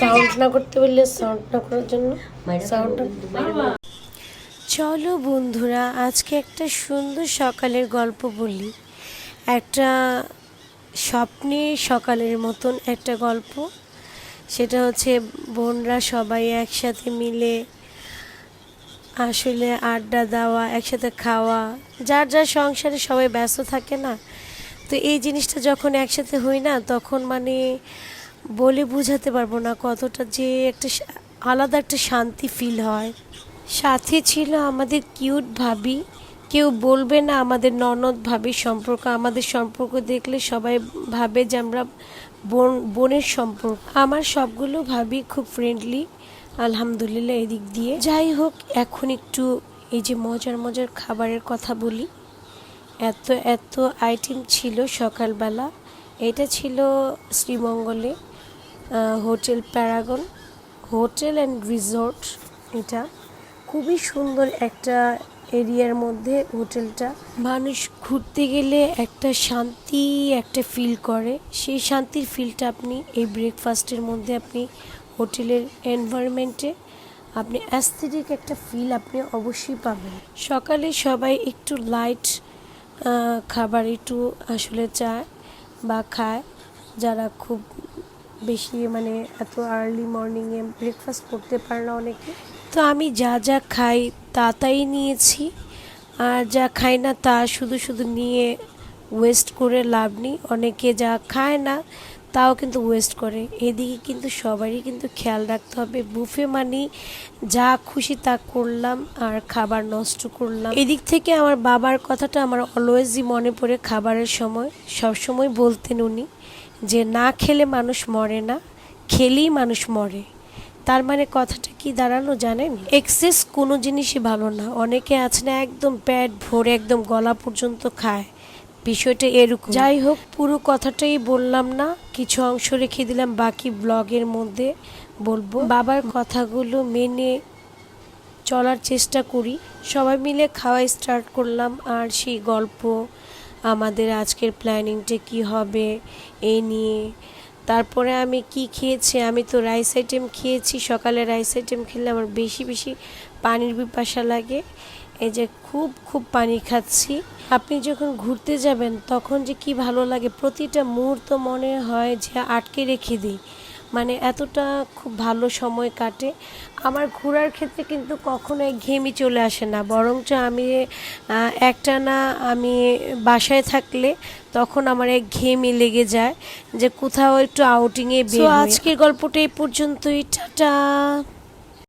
Sound না করতে বললে সাউন্ড না করার জন্য সাউন্ড চলো বন্ধুরা আজকে একটা সুন্দর সকালের গল্প বলি। একটা স্বপ্নের সকালের মতন একটা গল্প। সেটা হচ্ছে বোনরা সবাই একসাথে মিলে আসলে আড্ডা দেওয়া একসাথে খাওয়া। যার যার সংসারে সবাই ব্যস্ত থাকে না। তো এই জিনিসটা যখন একসাথে হই না তখন মানে বলে বোঝাতে পারব না কতটা যে একটা আলাদা একটা শান্তি ফিল হয়। সাথে ছিল আমাদের কিউট ভাবি। কেউ বলবে না আমাদের ননদ ভাবির সম্পর্ক। আমাদের সম্পর্ক দেখলে সবাই ভাবে যে আমরা বোন, বোনের সম্পর্ক। আমার সবগুলো ভাবি খুব ফ্রেন্ডলি আলহামদুলিল্লাহ এদিক দিয়ে। যাই হোক, এখন একটু এই যে মজার মজার খাবারের কথা বলি। এত এত আইটেম ছিল সকালবেলা। এটা ছিল শ্রীমঙ্গলে। Hotel Paragon, hotel and resort এটা। খুবই সুন্দর একটা এরিয়ার মধ্যে হোটেলটা। মানুষ ঘুরতে গেলে একটা শান্তি, একটা ফিল করে। সেই শান্তির ফিলটা আপনি এই ব্রেকফাস্টের মধ্যে আপনি হোটেলের এনভায়রনমেন্টে আপনি অ্যাস্থেটিক একটা ফিল আপনি অবশ্যই পাবেন। সকালে সবাই একটু লাইট খাবার, একটু আসলে চায় বা খায়। যারা খুব বেশি মানে এত আর্লি মর্নিংয়ে ব্রেকফাস্ট করতে পারে না অনেকে। তো আমি যা যা খাই তা তাই নিয়েছি। আর যা খাই না তা শুধু শুধু নিয়ে ওয়েস্ট করে লাভ নেই। অনেকে যা খায় না তাও কিন্তু ওয়েস্ট করে। এদিকে কিন্তু সবারই কিন্তু খেয়াল রাখতে হবে। বুফে মানে যা খুশি তা করলাম আর খাবার নষ্ট করলাম। এদিক থেকে আমার বাবার কথাটা আমার অলওয়েজই মনে পড়ে খাবারের সময়। সবসময় বলতেন উনি যে না খেলে মানুষ মরে না, খেলেই মানুষ মরে। তার মানে কথাটা কি দাঁড়ানো জানেন? এক্সেস কোনো জিনিসই ভালো না। অনেকে আছে না, একদম পেট ভরে একদম গলা পর্যন্ত খায়। বিষয়টা এরকম। যাই হোক, পুরো কথাটাই বললাম না, কিছু অংশ রেখে দিলাম, বাকি ব্লগের মধ্যে বলব। বাবার কথাগুলো মেনে চলার চেষ্টা করি। সবাই মিলে খাওয়া স্টার্ট করলাম, আর সেই গল্প আমাদের আজকের প্ল্যানিংটা কি হবে এই নিয়ে। তারপরে আমি কি খেয়েছি? আমি তো রাইস আইটেম খেয়েছি। সকালে রাইস আইটেম খেলে আমার বেশি বেশি পানির পিপাসা লাগে। এই যে খুব খুব পানি খাচ্ছি। আপনি যখন ঘুরতে যাবেন, তখন যে কি ভালো লাগে, প্রতিটা মুহূর্ত মনে হয় যে আটকে রেখে দিই। মানে এতটা খুব ভালো সময় কাটে। আমার ঘোরার ক্ষেত্রে কিন্তু কখনোই ঘেমি চলে আসে না। বরঞ্চ আমি একটা না আমি বাসায় থাকলে তখন আমার এক ঘেমি লেগে যায় যে কোথাও একটু আউটিংয়ে বেরো আজকের গল্পটা এই পর্যন্তই। টাটা!